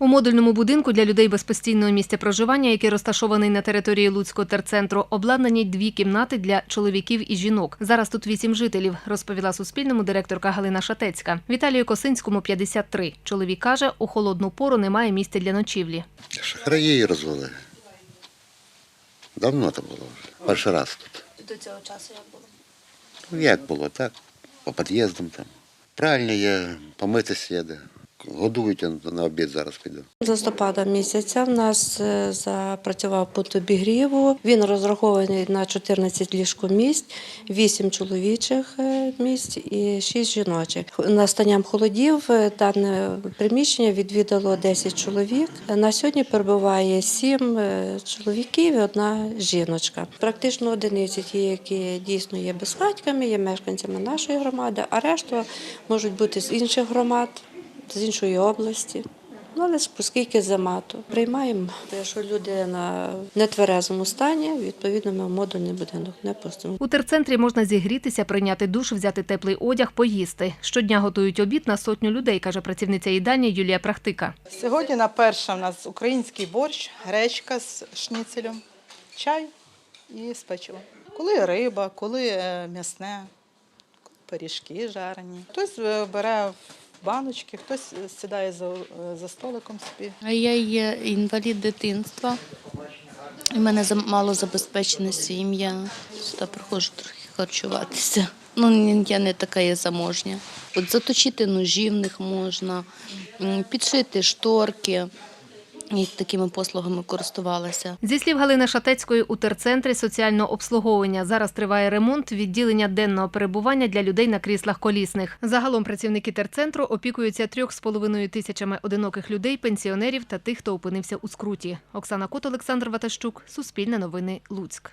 У модульному будинку для людей без постійного місця проживання, який розташований на території Луцького терцентру, обладнані дві кімнати для чоловіків і жінок. Зараз тут вісім жителів, розповіла Суспільному директорка Галина Шатецька. Віталію Косинському 53. Чоловік каже, у холодну пору немає місця для ночівлі. Шахраї її розвели. Давно це було вже. Перший раз тут. До цього часу як було? Ну, як було, так? По під'їздам там. Пральня є, помитись є де. Годують на обід зараз піду. З листопада місяця в нас е, запрацював пункт обігріву. Він розрахований на 14 ліжкомісць, 8 чоловічих е, місць і 6 жіночих. Настанням холодів е, дане приміщення відвідало 10 чоловік. На сьогодні перебуває 7 е, чоловіків і одна жіночка. Практично одиниці ті, які дійсно є безхатьками, є мешканцями нашої громади, а решта можуть бути з інших громад з іншої області. Ну, але оскільки зима, то приймаємо. Якщо людина в нетверезому стані, відповідно, ми в модульний будинок не пустимо. У терцентрі можна зігрітися, прийняти душ, взяти теплий одяг, поїсти. Щодня готують обід на сотню людей, каже працівниця їдальні Юлія Прахтика. Сьогодні на перше в нас український борщ, гречка з шніцелем, чай і з печивом. Коли риба, коли е, м'ясне, коли пиріжки жарені. Хтось е, бере баночки, хтось е, сідає за, е, за столиком собі. Я є інвалід дитинства. У мене мало забезпечена сім'я. Сюди приходжу трохи харчуватися. Ну, я не така є заможня. От заточити ножі в них можна, підшити шторки. І такими послугами користувалася. Зі слів Галини Шатецької, у терцентрі соціального обслуговування зараз триває ремонт відділення денного перебування для людей на кріслах колісних. Загалом працівники терцентру опікуються трьох з половиною тисячами одиноких людей, пенсіонерів та тих, хто опинився у скруті. Оксана Кот, Олександр Ватащук, Суспільне новини, Луцьк.